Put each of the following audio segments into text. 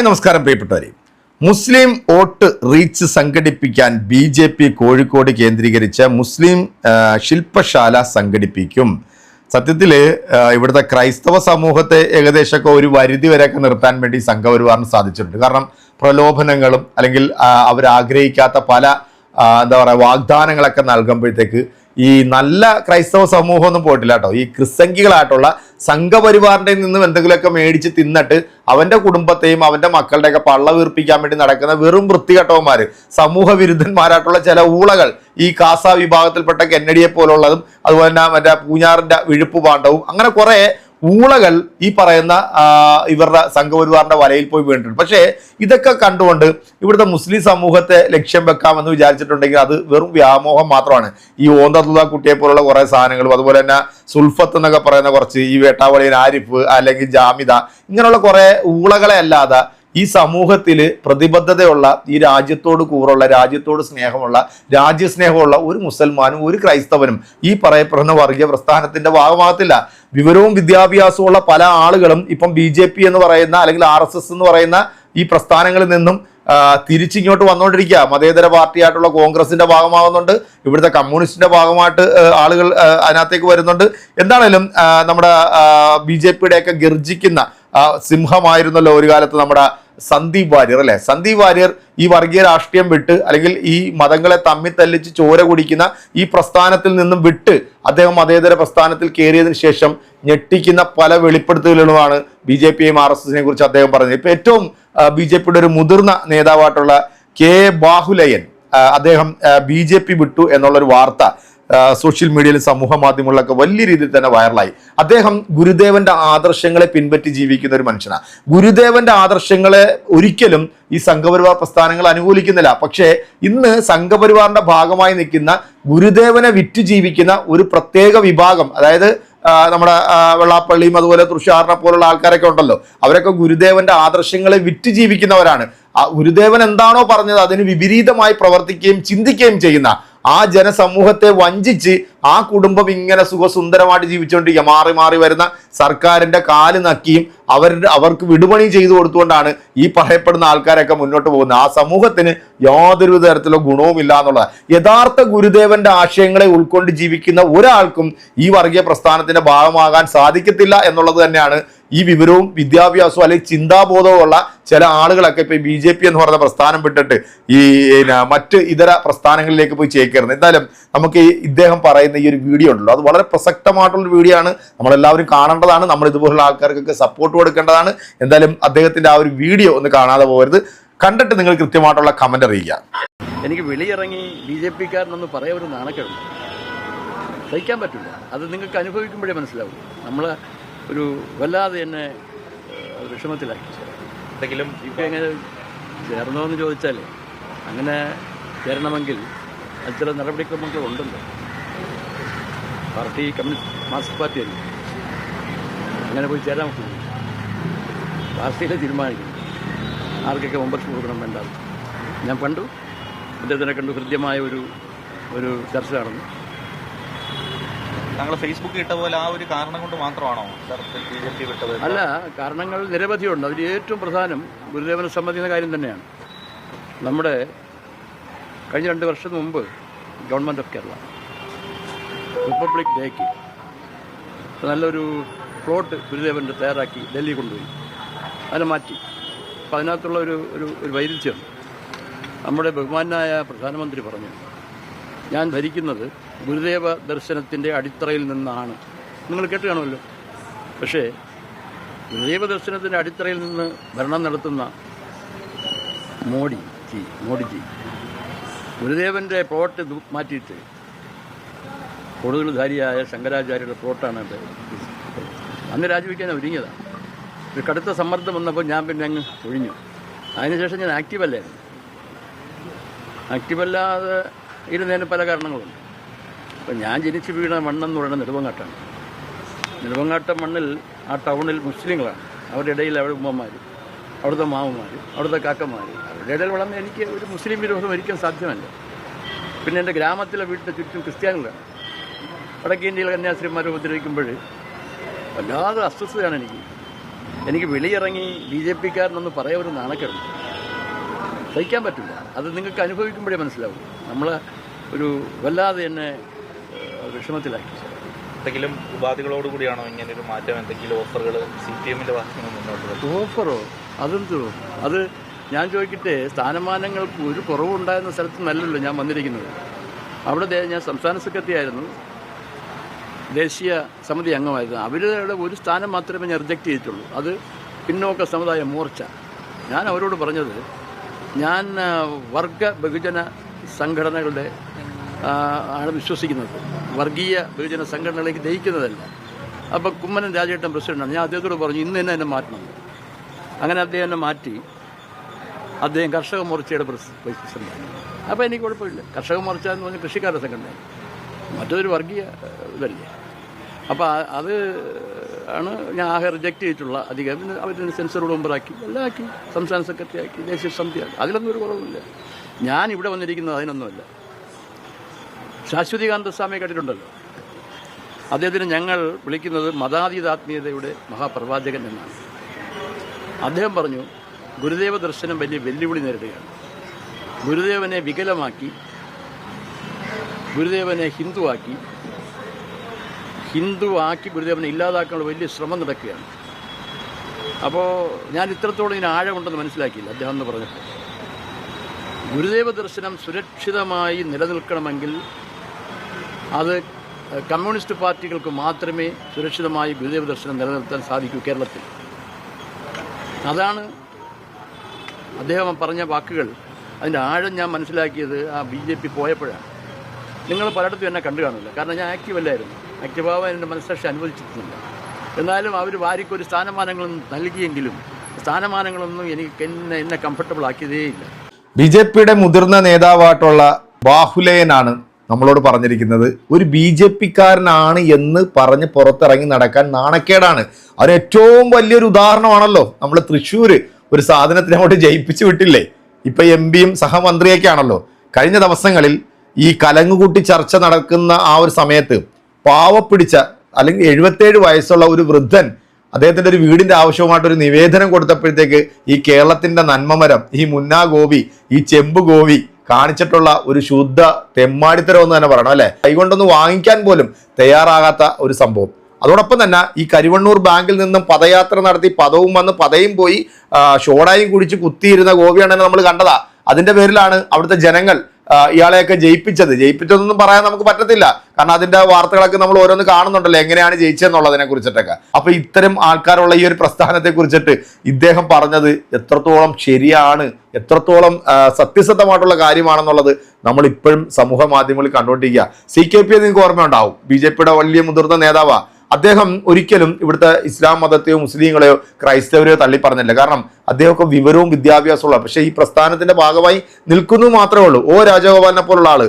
Hi നമസ്കാരം പ്രിയപ്പെട്ടവരെ. മുസ്ലിം വോട്ട് റീച്ച് സംഘടിപ്പിക്കാൻ ബി ജെ പി കോഴിക്കോട് കേന്ദ്രീകരിച്ച മുസ്ലിം ശില്പശാല സംഘടിപ്പിക്കും. സത്യത്തിൽ ഇവിടുത്തെ ക്രൈസ്തവ സമൂഹത്തെ ഏകദേശമൊക്കെ ഒരു പരിധി വരെയൊക്കെ നിർത്താൻ വേണ്ടി സംഘപരിവാറിന് സാധിച്ചിട്ടുണ്ട്. കാരണം പ്രലോഭനങ്ങളും അല്ലെങ്കിൽ അവരാഗ്രഹിക്കാത്ത പല എന്താ പറയുക വാഗ്ദാനങ്ങളൊക്കെ നൽകുമ്പോഴത്തേക്ക് ഈ നല്ല ക്രൈസ്തവ സമൂഹമൊന്നും പോയിട്ടില്ല കേട്ടോ. ഈ ക്രിസ്തങ്കികളായിട്ടുള്ള സംഘപരിവാറിന്റെ നിന്നും എന്തെങ്കിലുമൊക്കെ മേടിച്ച് തിന്നിട്ട് അവന്റെ കുടുംബത്തെയും അവന്റെ മക്കളുടെയൊക്കെ പള്ള വീർപ്പിക്കാൻ വേണ്ടി നടക്കുന്ന വെറും വൃത്തികെട്ടവന്മാർ സമൂഹ വിരുദ്ധന്മാരായിട്ടുള്ള ചില ഊളകൾ ഈ കാസ വിഭാഗത്തിൽപ്പെട്ട കെന്നഡിയെ പോലുള്ളതും അതുപോലെ തന്നെ മറ്റേ പൂഞ്ഞാറിന്റെ വിഴുപ്പ് പാണ്ഡവും അങ്ങനെ കുറേ ഊളകൾ ഈ പറയുന്ന ഇവരുടെ സംഘപരിവാറിന്റെ വലയിൽ പോയി വീണിട്ടുണ്ട്. പക്ഷേ ഇതൊക്കെ കണ്ടുകൊണ്ട് ഇവിടുത്തെ മുസ്ലിം സമൂഹത്തെ ലക്ഷ്യം വെക്കാമെന്ന് വിചാരിച്ചിട്ടുണ്ടെങ്കിൽ അത് വെറും വ്യാമോഹം മാത്രമാണ്. ഈ ഓന്തത്തുള്ള കുട്ടിയെ പോലുള്ള കുറേ സാധനങ്ങളും അതുപോലെ തന്നെ സുൽഫത്ത് എന്നൊക്കെ പറയുന്ന കുറച്ച് ഈ വേട്ടാവളിയൻ ആരിഫ് അല്ലെങ്കിൽ ജാമിത ഇങ്ങനെയുള്ള കുറേ ഊളകളെ അല്ലാതെ ഈ സമൂഹത്തിൽ പ്രതിബദ്ധതയുള്ള ഈ രാജ്യത്തോട് കൂറുള്ള രാജ്യത്തോട് സ്നേഹമുള്ള രാജ്യസ്നേഹമുള്ള ഒരു മുസൽമാനും ഒരു ക്രൈസ്തവനും ഈ പറയപ്പെടുന്ന വർഗീയ പ്രസ്ഥാനത്തിന്റെ ഭാഗമാകത്തില്ല. വിവരവും വിദ്യാഭ്യാസവും ഉള്ള പല ആളുകളും ഇപ്പം ബി ജെ പി എന്ന് പറയുന്ന അല്ലെങ്കിൽ ആർ എസ് എസ് എന്ന് പറയുന്ന ഈ പ്രസ്ഥാനങ്ങളിൽ നിന്നും തിരിച്ചിങ്ങോട്ട് വന്നുകൊണ്ടിരിക്കുക. മതേതര പാർട്ടിയായിട്ടുള്ള കോൺഗ്രസിന്റെ ഭാഗമാകുന്നുണ്ട് ഇവിടുത്തെ കമ്മ്യൂണിസ്റ്റിന്റെ ഭാഗമായിട്ട് ആളുകൾ അതിനകത്തേക്ക് വരുന്നുണ്ട്. എന്താണേലും നമ്മുടെ ബി ജെ പിയുടെയൊക്കെ ഗർജിക്കുന്ന സിംഹമായിരുന്നല്ലോ ഒരു കാലത്ത് നമ്മുടെ സന്ദീപ് വാര്യർ അല്ലെ? സന്ദീപ് വാര്യർ ഈ വർഗീയ രാഷ്ട്രീയം വിട്ട് അല്ലെങ്കിൽ ഈ മതങ്ങളെ തമ്മിൽ തല്ലിച്ച് ചോര കുടിക്കുന്ന ഈ പ്രസ്ഥാനത്തിൽ നിന്നും വിട്ട് അദ്ദേഹം മതേതര പ്രസ്ഥാനത്തിൽ കയറിയതിനു ശേഷം ഞെട്ടിക്കുന്ന പല വെളിപ്പെടുത്തലുകളുമാണ് ബി ജെ പിയെയും ആർ എസ് എസിനെ കുറിച്ച് അദ്ദേഹം പറഞ്ഞത്. ഇപ്പൊ ഏറ്റവും ബി ജെ പിയുടെ ഒരു മുതിർന്ന നേതാവായിട്ടുള്ള കെ ബാഹുലയൻ അദ്ദേഹം ബി ജെ പി വിട്ടു എന്നുള്ളൊരു വാർത്ത സോഷ്യൽ മീഡിയയിലും സമൂഹ മാധ്യമങ്ങളിലൊക്കെ വലിയ രീതിയിൽ തന്നെ വൈറലായി. അദ്ദേഹം ഗുരുദേവന്റെ ആദർശങ്ങളെ പിൻപറ്റി ജീവിക്കുന്ന ഒരു മനുഷ്യനാണ് ഗുരുദേവന്റെ ആദർശങ്ങളെ ഒരിക്കലും ഈ സംഘപരിവാർ പ്രസ്ഥാനങ്ങൾ അനുകൂലിക്കുന്നില്ല. പക്ഷേ ഇന്ന് സംഘപരിവാറിന്റെ ഭാഗമായി നിൽക്കുന്ന ഗുരുദേവനെ വിറ്റ് ജീവിക്കുന്ന ഒരു പ്രത്യേക വിഭാഗം അതായത് നമ്മുടെ വെള്ളാപ്പള്ളിയും അതുപോലെ തൃശ്ശാറിനെ പോലുള്ള ആൾക്കാരൊക്കെ ഉണ്ടല്ലോ. അവരൊക്കെ ഗുരുദേവന്റെ ആദർശങ്ങളെ വിറ്റ് ജീവിക്കുന്നവരാണ്. ഗുരുദേവൻ എന്താണോ പറഞ്ഞത് അതിന് വിപരീതമായി പ്രവർത്തിക്കുകയും ചിന്തിക്കുകയും ചെയ്യുന്ന ആ ജനസമൂഹത്തെ വഞ്ചിച്ച് ആ കുടുംബം ഇങ്ങനെ സുഖസുന്ദരമായിട്ട് ജീവിച്ചുകൊണ്ടിരിക്കുക. മാറി മാറി വരുന്ന സർക്കാരിന്റെ കാൽ നക്കിയും അവരുടെ അവർക്ക് വിടുപണി ചെയ്തു കൊടുത്തുകൊണ്ടാണ് ഈ പറയപ്പെടുന്ന ആൾക്കാരൊക്കെ മുന്നോട്ട് പോകുന്നത്. ആ സമൂഹത്തിന് യാതൊരു തരത്തിലുള്ള ഗുണവുമില്ല എന്നുള്ളത്. യഥാർത്ഥ ഗുരുദേവന്റെ ആശയങ്ങളെ ഉൾക്കൊണ്ട് ജീവിക്കുന്ന ഒരാൾക്കും ഈ വർഗീയ പ്രസ്ഥാനത്തിന്റെ ഭാഗമാകാൻ സാധിക്കത്തില്ല എന്നുള്ളത് തന്നെയാണ് ഈ വിവരവും വിദ്യാഭ്യാസവും അല്ലെങ്കിൽ ചിന്താബോധവുമുള്ള ചില ആളുകളൊക്കെ ഇപ്പൊ ബി ജെ പി എന്ന് പറയുന്ന പ്രസ്ഥാനം വിട്ടിട്ട് ഈ മറ്റ് ഇതര പ്രസ്ഥാനങ്ങളിലേക്ക് പോയി ചേക്കരുന്നത് എന്തായാലും നമുക്ക് ഈ ഇദ്ദേഹം പറയുന്ന ഈ ഒരു വീഡിയോ ഉണ്ടല്ലോ. അത് വളരെ പ്രസക്തമായിട്ടുള്ള വീഡിയോ ആണ്. നമ്മളെല്ലാവരും കാണേണ്ടതാണ്. നമ്മൾ ഇതുപോലുള്ള ആൾക്കാർക്കൊക്കെ സപ്പോർട്ട് കൊടുക്കേണ്ടതാണ്. എന്തായാലും അദ്ദേഹത്തിന്റെ ആ ഒരു വീഡിയോ ഒന്ന് കാണാതെ പോകരുത്. കണ്ടിട്ട് നിങ്ങൾ കൃത്യമായിട്ടുള്ള കമന്റ് അറിയിക്കുക. എനിക്ക് വെളിയിറങ്ങി ബി ജെ പിക്കാരനൊന്ന് പറയാൻ ഒരു നാണക്കേടുണ്ട് പറ്റില്ല. അത് നിങ്ങൾക്ക് അനുഭവിക്കുമ്പോഴേ മനസ്സിലാവും. നമ്മൾ ഒരു വല്ലാതെ എന്നെ വിഷമത്തിലാക്കി. എന്തെങ്കിലും ഇപ്പം എങ്ങനെ ചേർന്നോ എന്ന് ചോദിച്ചാൽ അങ്ങനെ ചേരണമെങ്കിൽ അത് ചില നടപടിക്രമങ്ങൾ ഉണ്ടല്ലോ. പാർട്ടി കമ്മ്യൂണിസ്റ്റ് മാർക്സിസ്റ്റ് പാർട്ടിയല്ലേ അങ്ങനെ പോയി ചേരാൻ പറ്റില്ല. പാർട്ടിയിലെ തീരുമാനിക്കും. ആർക്കൊക്കെ മെമ്പർഷിപ്പ് കൊടുക്കണം വേണ്ട ഞാൻ കണ്ടു. അദ്ദേഹത്തിനെ കണ്ടു. ഹൃദ്യമായ ഒരു ഒരു ചർച്ച നടന്നു താങ്കൾ ഫേസ്ബുക്കിൽ ഇട്ട പോലെ ആ ഒരു കാരണം കൊണ്ട് മാത്രമാണോ അല്ല കാരണങ്ങൾ നിരവധിയുണ്ട്. അതിൽ ഏറ്റവും പ്രധാനം ഗുരുദേവനെ സംബന്ധിക്കുന്ന കാര്യം തന്നെയാണ്. നമ്മുടെ കഴിഞ്ഞ രണ്ട് വർഷം മുമ്പ് ഗവൺമെന്റ് ഓഫ് കേരള റിപ്പബ്ലിക് ഡേക്ക് നല്ലൊരു പ്ലോട്ട് ഗുരുദേവന്റെ തയ്യാറാക്കി ഡൽഹി കൊണ്ടുപോയി. അതിനെ മാറ്റി. അപ്പം അതിനകത്തുള്ള ഒരു ഒരു വൈരുദ്ധ്യം. നമ്മുടെ ബഹുമാനായ പ്രധാനമന്ത്രി പറഞ്ഞു ഞാൻ ഭരിക്കുന്നത് ഗുരുദേവ ദർശനത്തിന്റെ അടിത്തറയിൽ നിന്നാണ്. നിങ്ങൾ കേട്ട് കാണുമല്ലോ പക്ഷേ ഗുരുദേവ ദർശനത്തിന്റെ അടിത്തറയിൽ നിന്ന് ഭരണം നടത്തുന്ന മോഡി ജി മോഡിജി ഗുരുദേവന്റെ പ്ലോട്ട് മാറ്റിയിട്ട് കൊടുതൽധാരിയായ ശങ്കരാചാര്യരുടെ പ്ലോട്ടാണ് അന്ന് രാജിവെക്കാൻ ഒരുങ്ങിയതാണ്. ഒരു കടുത്ത സമ്മർദ്ദം വന്നപ്പോൾ ഞാൻ പിന്നെ അങ്ങ് ഒഴിഞ്ഞു. അതിനുശേഷം ഞാൻ ആക്റ്റീവല്ലായിരുന്നു ആക്റ്റീവല്ലാതെ ഇരുന്നതിന് പല കാരണങ്ങളുണ്ട്. അപ്പം ഞാൻ ജനിച്ച് വീണ മണ്ണെന്ന് പറയുന്നത് നെടുവങ്ങാട്ടാണ്. നെടുവങ്ങാട്ട മണ്ണിൽ ആ ടൗണിൽ മുസ്ലിങ്ങളാണ്. അവരുടെ ഇടയിൽ അവിടെ ഉമ്മമാർ അവിടുത്തെ മാമന്മാർ അവിടുത്തെ കാക്കന്മാർ അവരുടെ ഇടയിൽ വളർന്ന് എനിക്ക് ഒരു മുസ്ലിം വിരോധം ഒരിക്കലും സാധ്യമല്ല. പിന്നെ എന്റെ ഗ്രാമത്തിലെ വീട്ടിൽ ചുറ്റും ക്രിസ്ത്യാനികളാണ്. വടക്കേ ഇന്ത്യയിലെ കന്യാസ്ത്രീമാരെ ഉപദ്രവിക്കുമ്പോൾ വല്ലാതെ അസ്വസ്ഥതയാണ് എനിക്ക്. എനിക്ക് വെളിയിറങ്ങി ബി ജെ പിക്കാരനൊന്ന് പറയാൻ ഒരു നാണക്കേടുണ്ട്. സഹിക്കാൻ പറ്റില്ല. അത് നിങ്ങൾക്ക് അനുഭവിക്കുമ്പോഴേ മനസ്സിലാവും. നമ്മൾ ഒരു വല്ലാതെ എന്നെ ഏഹ്, വിഷമത്തിലാക്കി. എന്തെങ്കിലും ഉപാധികളോട് കൂടിയാണോ ഇങ്ങനെ ഒരു മാറ്റം? എന്തെങ്കിലും ഓഫറുകൾ സി പി എമ്മിന്റെ ഭാഗത്ത് മുന്നോട്ട് ഓഫറോ? അതെന്തോ? അത് ഞാൻ ചോദിക്കട്ടെ സ്ഥാനമാനങ്ങൾക്ക് ഒരു കുറവുണ്ടായിരുന്ന സ്ഥലത്ത് നല്ലല്ലോ ഞാൻ വന്നിരിക്കുന്നത്. അവിടെ ഞാൻ സംസ്ഥാന സെക്രട്ടറി ആയിരുന്നു. ദേശീയ സമിതി അംഗമായിരുന്നു. അവരുടെ ഒരു സ്ഥാനം മാത്രമേ ഞാൻ റിജക്റ്റ് ചെയ്തിട്ടുള്ളൂ. അത് പിന്നോക്ക സമുദായ മോർച്ച. ഞാൻ അവരോട് പറഞ്ഞത് ഞാൻ വർഗ ബഹുജന സംഘടനകളുടെ ആണ് വിശ്വസിക്കുന്നത്. വർഗീയ ബഹുജന സംഘടനകളിലേക്ക് ദഹിക്കുന്നതല്ല. അപ്പോൾ കുമ്മനം രാജേട്ടൻ പ്രസിഡന്റാണ്. ഞാൻ അദ്ദേഹത്തോട് പറഞ്ഞു ഇന്ന് തന്നെ എന്നെ മാറ്റണം. അങ്ങനെ അദ്ദേഹം എന്നെ മാറ്റി. അദ്ദേഹം കർഷക മോർച്ചയുടെ പ്രസിഡന്റാണ്. അപ്പോൾ എനിക്ക് കുഴപ്പമില്ല. കർഷക മോർച്ച എന്ന് പറഞ്ഞാൽ കൃഷിക്കാരുടെ സംഘടന മറ്റൊരു വർഗീയ ഇതല്ലേ. അപ്പോൾ അത് ആണ് ഞാൻ ആകെ റിജക്റ്റ് ചെയ്തിട്ടുള്ള അധികം. പിന്നെ അവരുടെ സെൻസർ മെമ്പറാക്കി എല്ലാം ആക്കി. സംസ്ഥാന സെക്രട്ടറി ആക്കി. ദേശീയ സമിതി ആക്കി. അതിലൊന്നും ഒരു കുറവുമില്ല. ഞാൻ ഇവിടെ വന്നിരിക്കുന്നത് അതിനൊന്നുമല്ല. ശാശ്വതികാന്ത സ്വാമിയെ കേട്ടിട്ടുണ്ടല്ലോ അദ്ദേഹത്തിന് ഞങ്ങൾ വിളിക്കുന്നത് മതാതീതാത്മീയതയുടെ മഹാപ്രവാചകൻ എന്നാണ്. അദ്ദേഹം പറഞ്ഞു ഗുരുദേവ ദർശനം വലിയ വെല്ലുവിളി നേരിടുകയാണ്. ഗുരുദേവനെ വികലമാക്കി ഗുരുദേവനെ ഹിന്ദുവാക്കി ഹിന്ദുവാക്കി ഗുരുദേവനെ ഇല്ലാതാക്കാനുള്ള വലിയ ശ്രമം നടക്കുകയാണ്. അപ്പോൾ ഞാൻ ഇത്രത്തോളം ഇതിന് ആഴമുണ്ടെന്ന് മനസ്സിലാക്കിയില്ല അദ്ദേഹം എന്ന് പറഞ്ഞപ്പോൾ. ഗുരുദേവ ദർശനം സുരക്ഷിതമായി നിലനിൽക്കണമെങ്കിൽ അത് കമ്മ്യൂണിസ്റ്റ് പാർട്ടികൾക്ക് മാത്രമേ സുരക്ഷിതമായി ഗുരുദേവ ദർശനം നിലനിർത്താൻ സാധിക്കൂ കേരളത്തിൽ. അതാണ് അദ്ദേഹം പറഞ്ഞ വാക്കുകൾ. അതിന്റെ ആഴം ഞാൻ മനസ്സിലാക്കിയത് ആ ബി ജെ പി പോയപ്പോഴാണ്. നിങ്ങൾ പലയിടത്തും എന്നെ കണ്ടു കാണില്ല കാരണം ഞാൻ ആക്റ്റീവ് അല്ലായിരുന്നു. ആക്റ്റീവ് ആവാൻ എന്റെ മനസ്സാക്ഷി അനുവദിച്ചിട്ടില്ല. എന്നാലും അവർ വാരിക്കൊരു സ്ഥാനമാനങ്ങളൊന്നും നൽകിയെങ്കിലും സ്ഥാനമാനങ്ങളൊന്നും എനിക്ക് എന്നെ എന്നെ കംഫർട്ടബിൾ ആക്കിയതേയില്ല. ബി ജെ പിയുടെ മുതിർന്ന നേതാവായിട്ടുള്ള ബാഹുലേയനാണ് നമ്മളോട് പറഞ്ഞിരിക്കുന്നത് ഒരു ബി ജെ പിക്കാരനാണ് എന്ന് പറഞ്ഞ് പുറത്തിറങ്ങി നടക്കാൻ നാണക്കേടാണ്. അതിന് ഏറ്റവും വലിയൊരു ഉദാഹരണമാണല്ലോ. നമ്മൾ തൃശ്ശൂർ ഒരു സാധനത്തിനെ അങ്ങോട്ട് ജയിപ്പിച്ചു വിട്ടില്ലേ? ഇപ്പം എം പിയും സഹമന്ത്രിയൊക്കെ ആണല്ലോ കഴിഞ്ഞ ദിവസങ്ങളിൽ ഈ കലങ്ങുകൂട്ടി ചർച്ച നടക്കുന്ന ആ ഒരു സമയത്ത് പാവപ്പിടിച്ച അല്ലെങ്കിൽ എഴുപത്തേഴ് വയസ്സുള്ള ഒരു വൃദ്ധൻ അദ്ദേഹത്തിന്റെ ഒരു വീടിന്റെ ആവശ്യമായിട്ട് ഒരു നിവേദനം കൊടുത്തപ്പോഴത്തേക്ക് ഈ കേരളത്തിന്റെ നന്മമരം ഈ മുന്നാ ഗോപി ഈ ചെമ്പ് ഗോപി കാണിച്ചിട്ടുള്ള ഒരു ശുദ്ധ തെമ്മാടിത്തരം എന്ന് തന്നെ പറയണം അല്ലെ? കൈകൊണ്ടൊന്ന് വാങ്ങിക്കാൻ പോലും തയ്യാറാകാത്ത ഒരു സംഭവം. അതോടൊപ്പം തന്നെ ഈ കരിവണ്ണൂർ ബാങ്കിൽ നിന്നും പദയാത്ര നടത്തി പദവും വന്ന് പതയും പോയി ഷോടായും കുടിച്ച് കുത്തിയിരുന്ന ഗോപിയാണെന്ന് നമ്മൾ കണ്ടതാ. അതിന്റെ പേരിലാണ് അവിടുത്തെ ജനങ്ങൾ ഇയാളെയൊക്കെ ജയിപ്പിച്ചത്. ജയിപ്പിച്ചതൊന്നും പറയാൻ നമുക്ക് പറ്റത്തില്ല. കാരണം അതിന്റെ വാർത്തകളൊക്കെ നമ്മൾ ഓരോന്ന് കാണുന്നുണ്ടല്ലോ. എങ്ങനെയാണ് ജയിച്ചതെന്നുള്ളതിനെ കുറിച്ചിട്ടൊക്കെ. അപ്പൊ ഇത്തരം ആൾക്കാരുള്ള ഈ ഒരു പ്രസ്ഥാനത്തെ കുറിച്ചിട്ട് ഇദ്ദേഹം പറഞ്ഞത് എത്രത്തോളം ശരിയാണ് എത്രത്തോളം സത്യസന്ധമായിട്ടുള്ള കാര്യമാണെന്നുള്ളത് നമ്മൾ ഇപ്പോഴും സമൂഹ മാധ്യമങ്ങളിൽ കണ്ടുകൊണ്ടിരിക്കുക. സി കെ പി നിങ്ങൾക്ക് ഓർമ്മയുണ്ടാവും. ബി ജെ പിയുടെ വലിയ മുതിർന്ന നേതാവാ. അദ്ദേഹം ഒരിക്കലും ഇവിടുത്തെ ഇസ്ലാം മതത്തെയോ മുസ്ലിങ്ങളെയോ ക്രൈസ്തവരെയോ തള്ളി പറഞ്ഞില്ല കാരണം അദ്ദേഹമൊക്കെ വിവരവും വിദ്യാഭ്യാസമുള്ള പക്ഷേ ഈ പ്രസ്ഥാനത്തിന്റെ ഭാഗമായി നിൽക്കുന്നു മാത്രമേ ഉള്ളൂ. ഓ രാജഗോപാലിനെ പോലുള്ള ആൾ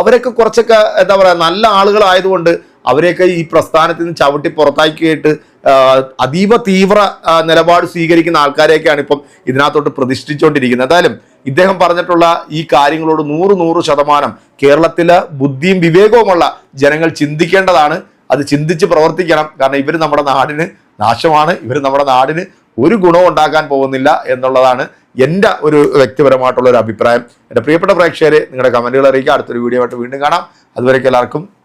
അവരൊക്കെ കുറച്ചൊക്കെ എന്താ പറയുക നല്ല ആളുകളായതുകൊണ്ട് അവരെയൊക്കെ ഈ പ്രസ്ഥാനത്തിൽ നിന്ന് ചവിട്ടി പുറത്താക്കിയിട്ട് അതീവ തീവ്ര നിലപാട് സ്വീകരിക്കുന്ന ആൾക്കാരെയൊക്കെയാണ് ഇപ്പം ഇതിനകത്തോട്ട് പ്രതിഷ്ഠിച്ചുകൊണ്ടിരിക്കുന്നത്. എന്തായാലും ഇദ്ദേഹം പറഞ്ഞിട്ടുള്ള ഈ കാര്യങ്ങളോട് നൂറ് നൂറ് ശതമാനം കേരളത്തിലെ ബുദ്ധിയും വിവേകവുമുള്ള ജനങ്ങൾ ചിന്തിക്കേണ്ടതാണ്. അത് ചിന്തിച്ച് പ്രവർത്തിക്കണം. കാരണം ഇവർ നമ്മുടെ നാടിന് നാശമാണ്. ഇവർ നമ്മുടെ നാടിന് ഒരു ഗുണവും ഉണ്ടാക്കാൻ പോകുന്നില്ല എന്നുള്ളതാണ് എന്റെ ഒരു വ്യക്തിപരമായിട്ടുള്ള ഒരു അഭിപ്രായം. എന്റെ പ്രിയപ്പെട്ട പ്രേക്ഷകരെ നിങ്ങളുടെ കമന്റുകൾ അറിയിക്കുക. അടുത്തൊരു വീഡിയോ ആയിട്ട് വീണ്ടും കാണാം. അതുവരേക്കും എല്ലാവർക്കും